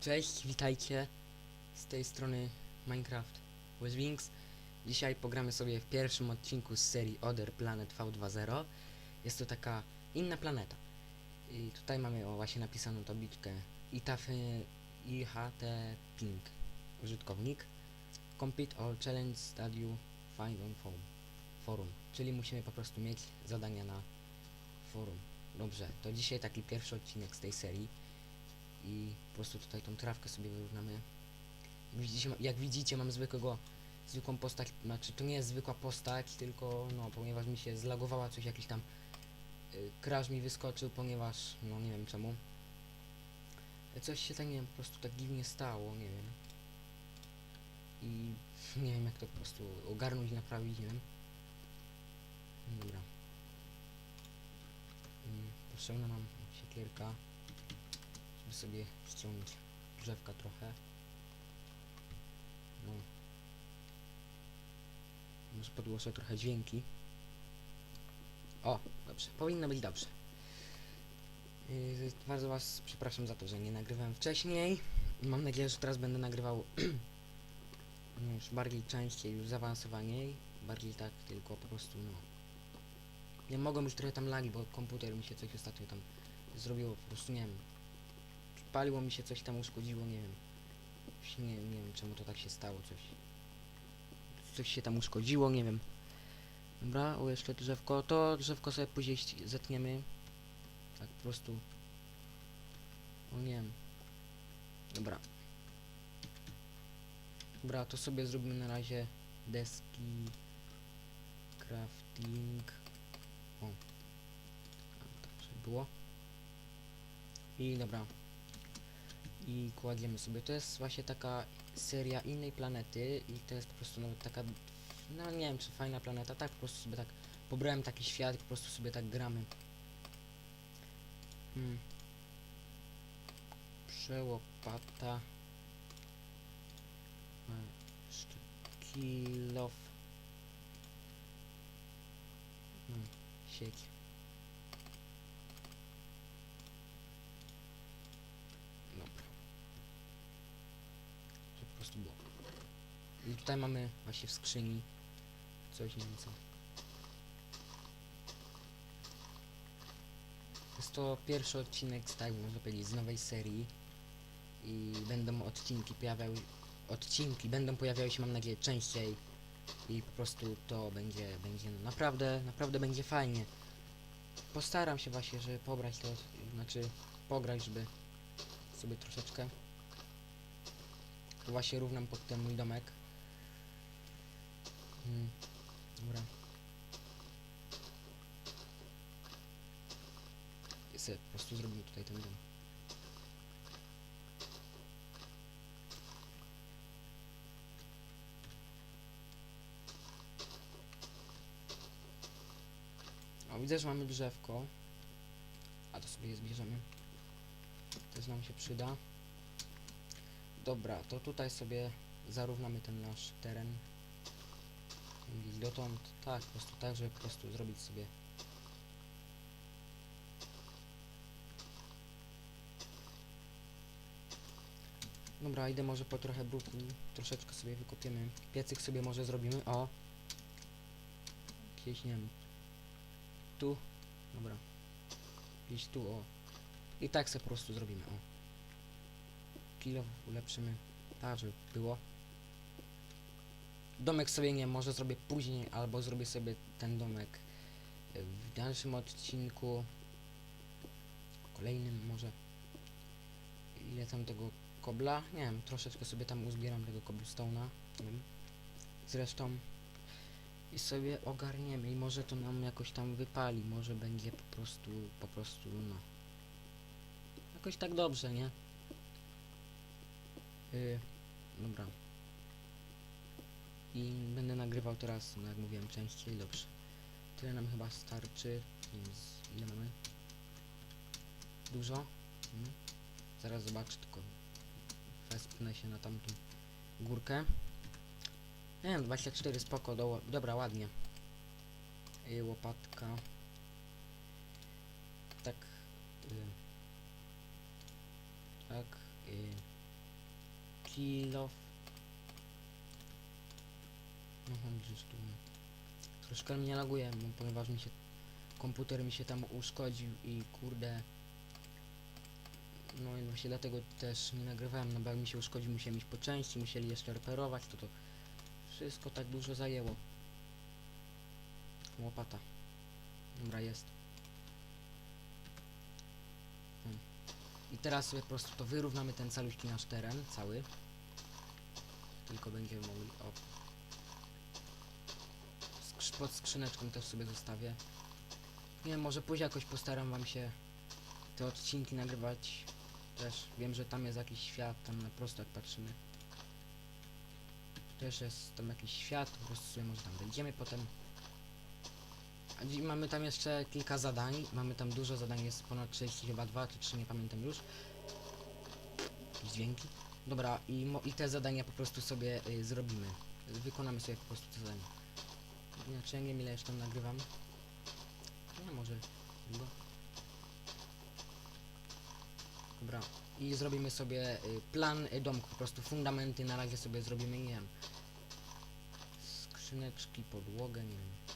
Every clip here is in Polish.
Cześć, witajcie z tej strony Minecraft with Wings. Dzisiaj pogramy sobie w pierwszym odcinku z serii Other Planet V2.0. Jest to taka inna planeta. I tutaj mamy o właśnie napisaną tabliczkę ITAF IHT Ping. Użytkownik. Complete all challenge stadio find on forum. forum. Czyli musimy po prostu mieć zadania na forum. Dobrze, to dzisiaj taki pierwszy odcinek z tej serii i po prostu tutaj tą trawkę sobie wyrównamy. Jak widzicie, jak widzicie mam zwykłego, zwykłą postać, znaczy to nie jest zwykła postać, tylko no, ponieważ mi się zlagowała coś, jakiś tam y, crash mi wyskoczył, ponieważ, no nie wiem czemu. Coś się tak, nie wiem, po prostu tak dziwnie stało, nie wiem. I nie wiem jak to po prostu ogarnąć, naprawić, nie wiem. Dobra. Mm, Potrzebna nam siekierka żeby sobie ściągnąć drzewka trochę. No. Może podgłoszę trochę dźwięki. O, dobrze. Powinno być dobrze. Yy, bardzo Was przepraszam za to, że nie nagrywałem wcześniej. Mam nadzieję, że teraz będę nagrywał już bardziej częściej, już zaawansowaniej. Bardziej tak, tylko po prostu no. Nie mogą już trochę tam lagi, bo komputer mi się coś ostatnio tam zrobiło, po prostu nie wiem, paliło mi się coś tam uszkodziło, nie wiem. Nie, nie wiem czemu to tak się stało, coś. Coś się tam uszkodziło, nie wiem. Dobra, o jeszcze drzewko. To drzewko sobie później zetniemy. Tak po prostu. O nie wiem. Dobra. Dobra, to sobie zrobimy na razie deski. Crafting. O. Tak, żeby było. I dobra, i kładziemy sobie. To jest właśnie taka seria innej planety i to jest po prostu nawet taka, no nie wiem czy fajna planeta, tak po prostu sobie tak pobrałem taki świat i po prostu sobie tak gramy. Hmm. Przełopata. A, Jeszcze kilof. Hmm. Dobra. Żeby po prostu było. I tutaj mamy właśnie w skrzyni coś nieco. Jest to pierwszy odcinek tak można powiedzieć z nowej serii i będą odcinki pojawiały odcinki będą pojawiały się mam nadzieję częściej i po prostu to będzie będzie naprawdę naprawdę będzie fajnie. Postaram się właśnie, żeby pobrać to, znaczy pograć, żeby sobie troszeczkę. Tu właśnie równam pod ten mój domek. Hmm. Dobra. I po prostu zrobimy tutaj ten dom. O, widzę, że mamy drzewko. A to sobie je zbierzemy. Też nam się przyda. Dobra, to tutaj sobie zarównamy ten nasz teren. Gdzieś dotąd, tak, po prostu tak, żeby po prostu zrobić sobie Dobra, idę może po trochę bruku, troszeczkę sobie wykopiemy. Piecyk sobie może zrobimy, o. Jakieś, nie wiem. Tu, dobra. Gdzieś tu, o. I tak sobie po prostu zrobimy, o. Kilo ulepszymy, tak, żeby było. Domek sobie nie, może zrobię później, albo zrobię sobie ten domek e, w dalszym odcinku. Kolejnym może. Ile tam tego kobla? Nie wiem, troszeczkę sobie tam uzbieram tego cobblestone'a. Zresztą i sobie ogarniemy i może to nam jakoś tam wypali, może będzie po prostu, po prostu, no. Jakoś tak dobrze, nie? Yy, dobra. I będę nagrywał teraz, no jak mówiłem, częściej, dobrze. Tyle nam chyba starczy. Więc ile mamy? Dużo? Mhm. Zaraz zobaczę, tylko wespnę się na tamtą górkę. Nie wiem, 24 spoko, do, dobra, ładnie. I łopatka. Tak. Y, tak. Y, kilo. No tu. Troszkę mnie laguje, ponieważ mi się komputer mi się tam uszkodził i kurde. No i właśnie dlatego też nie nagrywałem, no bo jak mi się uszkodził, musiałem iść po części, musieli jeszcze reperować, to to wszystko tak dużo zajęło. Łopata. Dobra, jest. Hmm. I teraz sobie po prostu to wyrównamy ten caluśki nasz teren, cały. Tylko będziemy mogli, o. Skrz pod skrzyneczką też sobie zostawię. Nie wiem, może później jakoś postaram wam się te odcinki nagrywać. Też wiem, że tam jest jakiś świat, tam na prosto jak patrzymy. Też jest tam jakiś świat, po prostu sobie może tam wejdziemy potem. Mamy tam jeszcze kilka zadań, mamy tam dużo zadań, jest ponad 30, chyba 2 czy 3, nie pamiętam już. Dźwięki. Dobra, i, i te zadania po prostu sobie y, zrobimy. Wykonamy sobie po prostu te zadania. Inaczej ja nie wiem ile jeszcze tam nagrywam. Nie, może długo. Dobra, i zrobimy sobie y, plan domku, po prostu fundamenty na razie sobie zrobimy, nie wiem. Skrzyneczki, podłogę, nie wiem.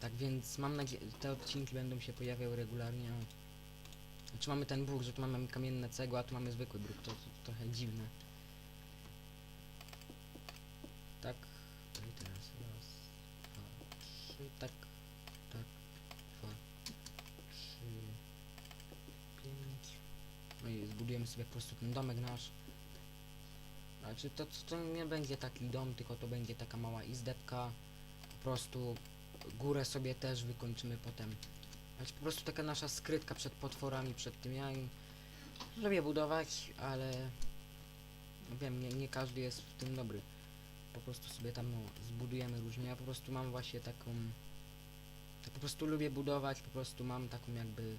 Tak więc mam nadzieję, te odcinki będą się pojawiały regularnie. Znaczy mamy ten bruk, że tu mamy kamienne cegły, a tu mamy zwykły bruk, to, to trochę dziwne. Tak, i teraz raz, dwa, trzy, tak, tak, dwa, trzy, pięć. No i zbudujemy sobie po prostu ten domek nasz. Znaczy to, to, to nie będzie taki dom, tylko to będzie taka mała izdebka. Prostu górę sobie też wykończymy potem. Znaczy po prostu taka nasza skrytka przed potworami, przed tym ja lubię budować, ale wiem, nie, nie każdy jest w tym dobry. Po prostu sobie tam no, zbudujemy różnie. Ja po prostu mam właśnie taką. Ja po prostu lubię budować, po prostu mam taką jakby.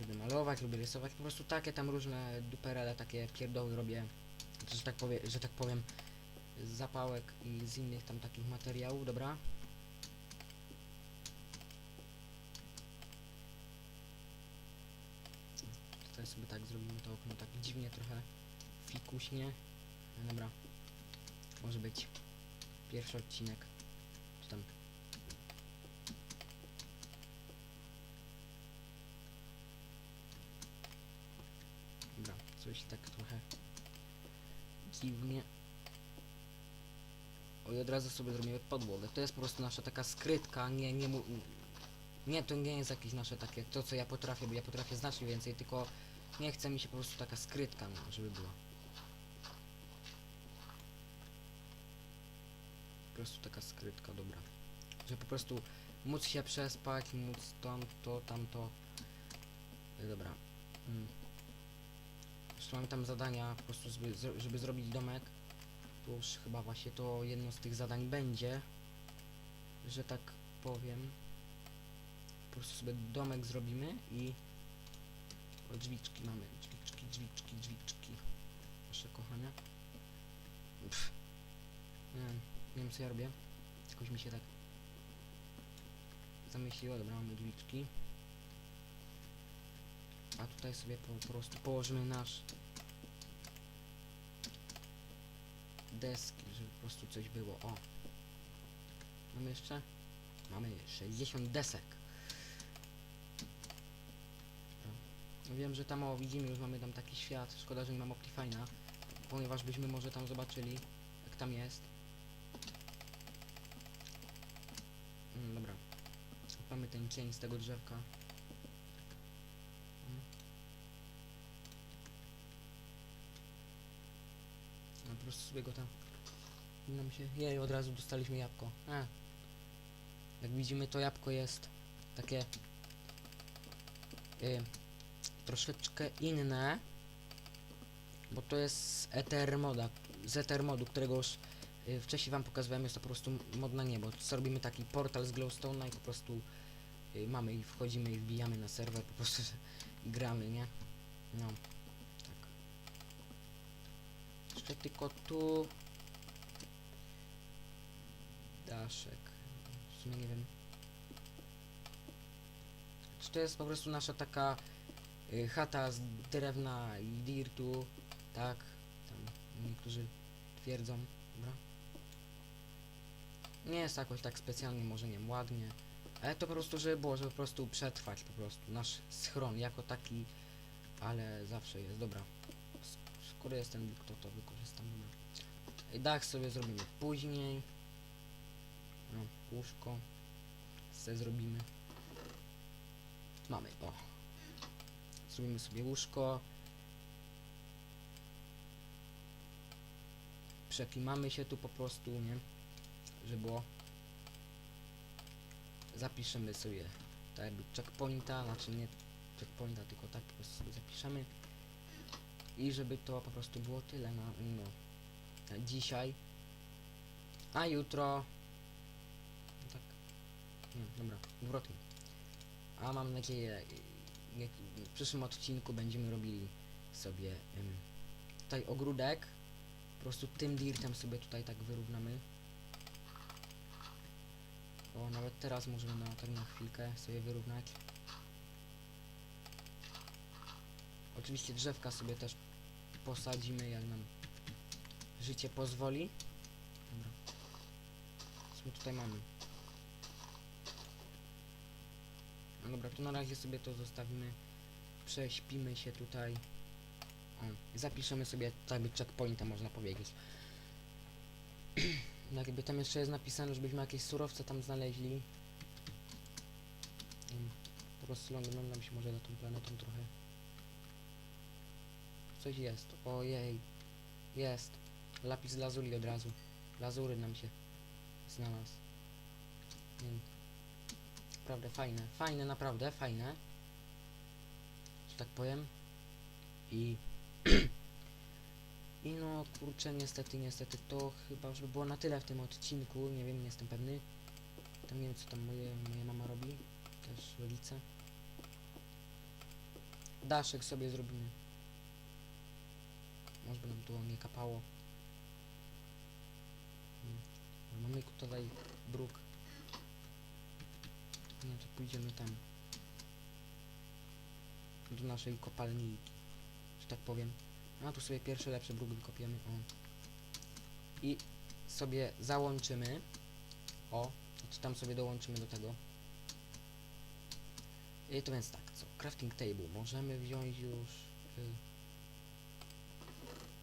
Lubię malować, lubię rysować, po prostu takie tam różne duperele, takie pierdoły robię, że tak, powie, że tak powiem, z zapałek i z innych tam takich materiałów, dobra? Tutaj sobie tak zrobimy to okno tak dziwnie trochę fikuśnie. No dobra. Może być pierwszy odcinek. Czy tam. Dobra, coś tak trochę dziwnie. I od razu sobie zrobimy podłogę. To jest po prostu nasza taka skrytka, nie, nie. Nie, to nie jest jakieś nasze takie, to co ja potrafię, bo ja potrafię znacznie więcej, tylko nie chce mi się po prostu taka skrytka, no, żeby była. Po prostu taka skrytka, dobra. Że po prostu móc się przespać, móc tam, to, tamto. Y, Dobra. Mm. Mamy tam zadania, po prostu żeby, żeby zrobić domek. Już chyba właśnie to jedno z tych zadań będzie. Że tak powiem. Po prostu sobie domek zrobimy i o, drzwiczki mamy, drzwiczki, drzwiczki, drzwiczki. Proszę kochania. Pff. Nie wiem, nie wiem co ja robię. Jakoś mi się tak zamyśliło. Dobra, mamy drzwiczki. A tutaj sobie po prostu położymy nasz deski, żeby po prostu coś było. O! Mamy jeszcze? Mamy 60 desek. No Wiem, że tam o widzimy, już mamy tam taki świat. Szkoda, że nie mam Optifine'a, ponieważ byśmy może tam zobaczyli, jak tam jest. Mm, dobra. Mamy ten cień z tego drzewka. Mm. No po prostu sobie go tam... Nam się... Jej, od razu dostaliśmy jabłko. A. Jak widzimy, to jabłko jest takie... Y, troszeczkę inne. Bo to jest Ether moda. Z którego już y, wcześniej wam pokazywałem, jest to po prostu mod na niebo. Zrobimy taki portal z Glowstone'a i po prostu y, mamy i wchodzimy i wbijamy na serwer, po prostu gramy, nie? No. Jeszcze tylko tu daszek. W sumie nie wiem. Czy to jest po prostu nasza taka y, chata z drewna i dirtu, tak, tam niektórzy twierdzą, dobra. Nie jest jakoś tak specjalnie, może nie ładnie, ale to po prostu, żeby było, żeby po prostu przetrwać po prostu, nasz schron jako taki, ale zawsze jest, dobra. Skoro jest ten wilk, to to wykorzystam, Dach sobie zrobimy później. No, łóżko. Se zrobimy. Mamy, o. Zrobimy sobie łóżko. Przeklimamy się tu po prostu, nie? Żeby było. Zapiszemy sobie tak jakby checkpointa, znaczy nie checkpointa, tylko tak po prostu zapiszemy. I żeby to po prostu było tyle na, no, na dzisiaj. A jutro... Tak. Nie, dobra, odwrotnie. A mam nadzieję, jak w przyszłym odcinku będziemy robili sobie ym, tutaj ogródek. Po prostu tym dirtem sobie tutaj tak wyrównamy. Bo nawet teraz możemy na, tak na chwilkę sobie wyrównać. Oczywiście drzewka sobie też posadzimy, jak nam życie pozwoli. Dobra. Co my tutaj mamy? No dobra, to na razie sobie to zostawimy. Prześpimy się tutaj. O, zapiszemy sobie tak by checkpointa można powiedzieć. Jakby tam jeszcze jest napisane, żebyśmy jakieś surowce tam znaleźli. Prostu lądnąłem się może na tą planetą trochę. Coś jest. Ojej. Jest. Lapis lazuli od razu. Lazury nam się znalazł. Wiem. Naprawdę fajne. Fajne, naprawdę, fajne. Że tak powiem. I... I no, kurczę, niestety, niestety, to chyba już by było na tyle w tym odcinku. Nie wiem, nie jestem pewny. Tam nie wiem, co tam moje, moja mama robi. Też rodzice. Daszek sobie zrobimy. Może by nam tu nie kapało. Hmm. Mamy tutaj bruk. No to pójdziemy tam. Do naszej kopalni. Że tak powiem. A tu sobie pierwszy lepszy bruk wykopiemy. O. I sobie załączymy. O. Znaczy tam sobie dołączymy do tego. I to więc tak, co? Crafting table. Możemy wziąć już... Y,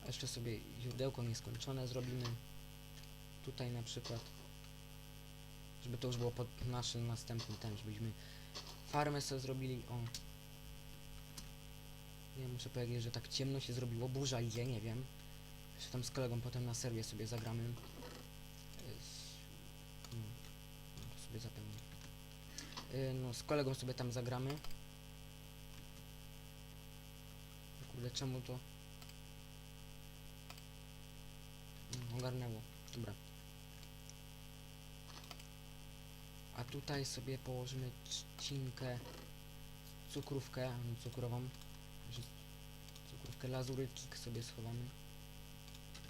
jeszcze sobie źródełko nieskończone zrobimy. Tutaj na przykład. Żeby to już było pod naszym następnym ten, żebyśmy farmę sobie zrobili. O. Nie muszę powiedzieć, że tak ciemno się zrobiło. Burza idzie, nie wiem. Jeszcze tam z kolegą potem na serwie sobie zagramy. No, no sobie zapełnię. Y, No, z kolegą sobie tam zagramy. Kurde, czemu to? Mm, Ogarnęło. Dobra. A tutaj sobie położymy trzcinkę, cukrówkę, cukrową, cukrówkę lazurycik sobie schowamy.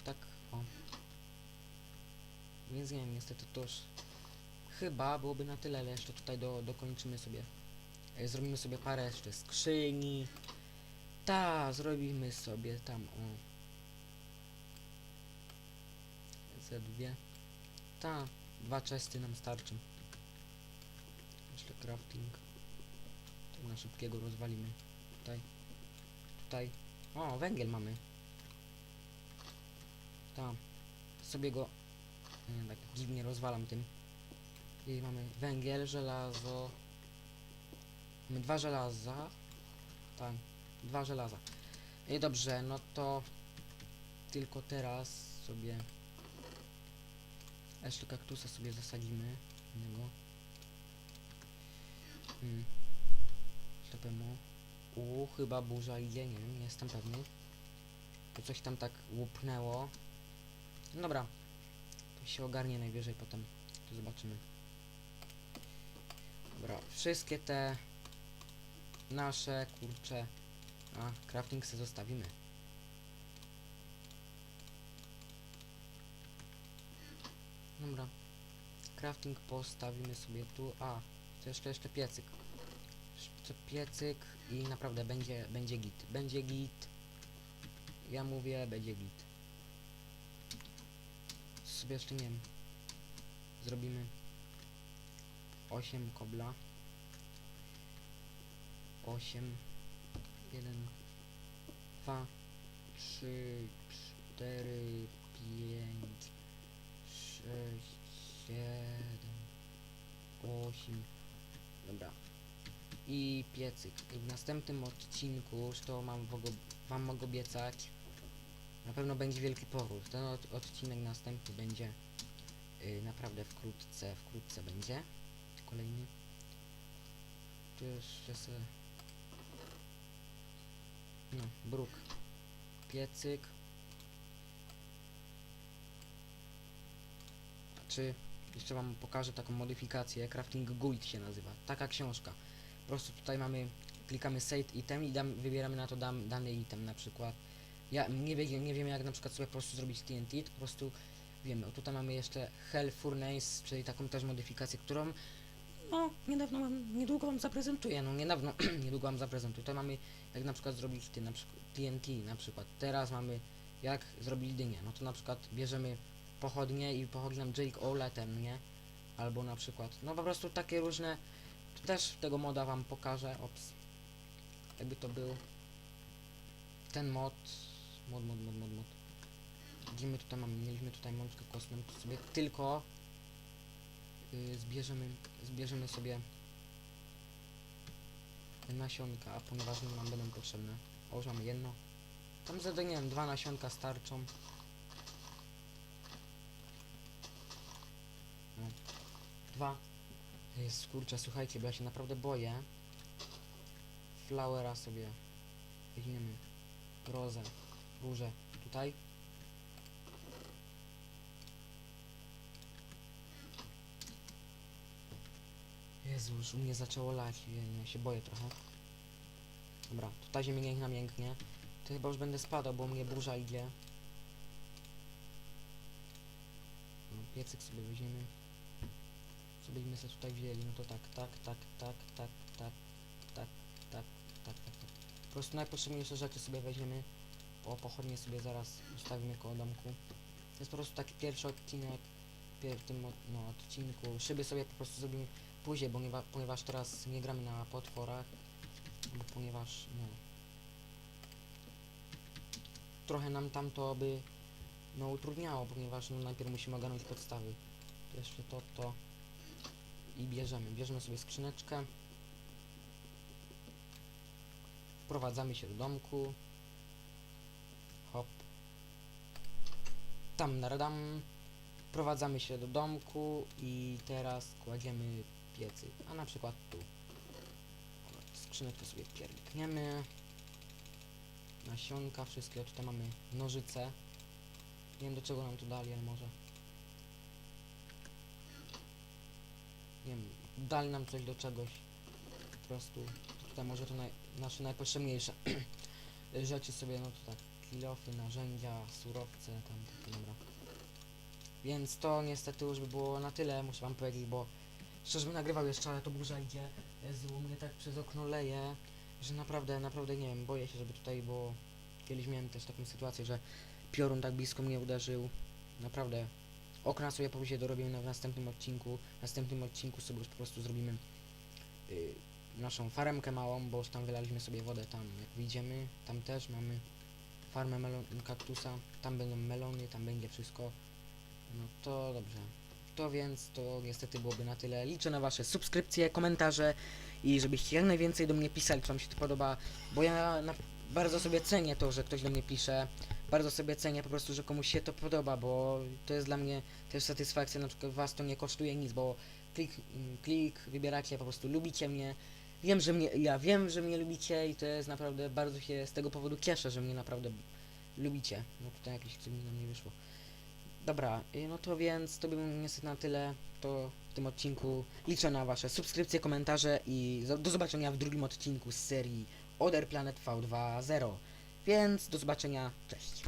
Tak, o. Więc nie wiem, niestety to już chyba byłoby na tyle, ale jeszcze tutaj do, dokończymy sobie. E, Zrobimy sobie parę jeszcze skrzyni. Ta, zrobimy sobie tam, o. Ze dwie. Ta, dwa czesty nam starczą. Jeszcze crafting. Tak na szybkiego rozwalimy. Tutaj. Tutaj. O, węgiel mamy. Tam. Sobie go... Nie, tak dziwnie rozwalam tym. I mamy węgiel, żelazo. Mamy dwa żelaza. Tak. Dwa żelaza. I dobrze, no to... Tylko teraz sobie... Jeszcze kaktusa sobie zasadzimy. Innego. Hmm. U, chyba burza idzie, nie wiem, nie jestem pewny. To coś tam tak łupnęło. No dobra. To się ogarnie najwyżej potem. To zobaczymy. Dobra, wszystkie te nasze, kurcze. A, crafting se zostawimy. Dobra. Crafting postawimy sobie tu. A, to jeszcze jeszcze piecyk. jeszcze piecyk i naprawdę będzie, będzie git. Będzie git. Ja mówię, będzie git. Sobie jeszcze nie wiem. Zrobimy 8 kobla. 8 1 2 3 4 5 6 7 8 Dobra. I piecyk. W następnym odcinku, to mam wam mogę obiecać, na pewno będzie wielki powrót. Ten od, odcinek następny będzie y, naprawdę wkrótce, wkrótce będzie. Kolejny. Tu jeszcze se... No, bruk. Piecyk. Czy jeszcze wam pokażę taką modyfikację, Crafting Guide się nazywa, taka książka. Po prostu tutaj mamy, klikamy Save Item i dam, wybieramy na to dam, dany item na przykład. Ja nie, wie, nie wiem jak na przykład sobie po prostu zrobić TNT, to po prostu wiemy, o tutaj mamy jeszcze Hell Furnace, czyli taką też modyfikację, którą no niedawno wam, niedługo wam zaprezentuję, no niedawno, niedługo wam zaprezentuję. Tutaj mamy jak na przykład zrobić ty, na przykład TNT na przykład. Teraz mamy jak zrobić dynię, no to na przykład bierzemy pochodnie i pochodzi nam Jake O'Letem, nie? Albo na przykład, no po prostu takie różne, też tego moda wam pokażę, ops, jakby to był ten mod, mod, mod, mod, mod, mod. Gdzie my tutaj mamy, mieliśmy tutaj mączkę kostną, to sobie tylko y, zbierzemy, zbierzemy sobie nasionka, a ponieważ nam będą potrzebne, o jedno, tam za, nie wiem, dwa nasionka starczą. 2. Jest kurczę, słuchajcie, bo ja się naprawdę boję. Flowera sobie weźmiemy. Grozę, różę. Tutaj. Jezu, już u mnie zaczęło lać, ja się boję trochę. Dobra, tutaj ziemia mięknie na. To chyba już będę spadał, bo u mnie burza idzie. No, piecyk sobie weźmiemy. Co byśmy sobie tutaj wzięli, no to tak, tak, tak, tak, tak, tak, tak, tak, tak, tak, tak. Po prostu najpotrzebniejsze rzeczy sobie weźmiemy. O, pochodnie sobie zaraz ustawimy koło domku. To jest po prostu taki pierwszy odcinek. W tym no, odcinku. Szyby sobie po prostu zrobimy później, bo nie, ponieważ teraz nie gramy na potworach. Bo ponieważ, no... Trochę nam tam to by no utrudniało, ponieważ no, najpierw musimy ogarnąć podstawy. To jeszcze to, to i bierzemy. Bierzemy sobie skrzyneczkę. Wprowadzamy się do domku. Hop. Tam naradam. Wprowadzamy się do domku i teraz kładziemy piecy. A na przykład tu. Skrzyneczkę sobie pierdykniemy. Nasionka, wszystkie. Tutaj mamy nożyce. Nie wiem do czego nam tu dali, ale może. Nie wiem, dali nam coś do czegoś. Po prostu tutaj może to naj, nasze najpotrzebniejsze rzeczy sobie, no to tak, kilofy, narzędzia, surowce, tam takie, dobra. Więc to niestety już by było na tyle, muszę wam powiedzieć, bo szczerze bym nagrywał jeszcze, ale to burza idzie. Jezu, mnie tak przez okno leje, że naprawdę, naprawdę nie wiem, boję się, żeby tutaj, bo kiedyś miałem też taką sytuację, że piorun tak blisko mnie uderzył. Naprawdę. Okna sobie później dorobimy w następnym odcinku. W następnym odcinku sobie już po prostu zrobimy y, naszą faremkę małą, bo już tam wylaliśmy sobie wodę tam jak wyjdziemy. Tam też mamy farmę melon kaktusa. Tam będą melony, tam będzie wszystko. No to dobrze. To więc to niestety byłoby na tyle. Liczę na wasze subskrypcje, komentarze i żebyście jak najwięcej do mnie pisali, co wam się to podoba, bo ja na, bardzo sobie cenię to, że ktoś do mnie pisze. Bardzo sobie cenię po prostu, że komuś się to podoba, bo to jest dla mnie też satysfakcja, na przykład was to nie kosztuje nic, bo klik, mm, klik, wybieracie, po prostu lubicie mnie. Wiem, że mnie, ja wiem, że mnie lubicie i to jest naprawdę, bardzo się z tego powodu cieszę, że mnie naprawdę lubicie. No tutaj jakieś coś mi nam nie wyszło. Dobra, y, no to więc to by było niestety na tyle. To w tym odcinku liczę na wasze subskrypcje, komentarze i do zobaczenia w drugim odcinku z serii Other Planet V2.0. Więc do zobaczenia, cześć.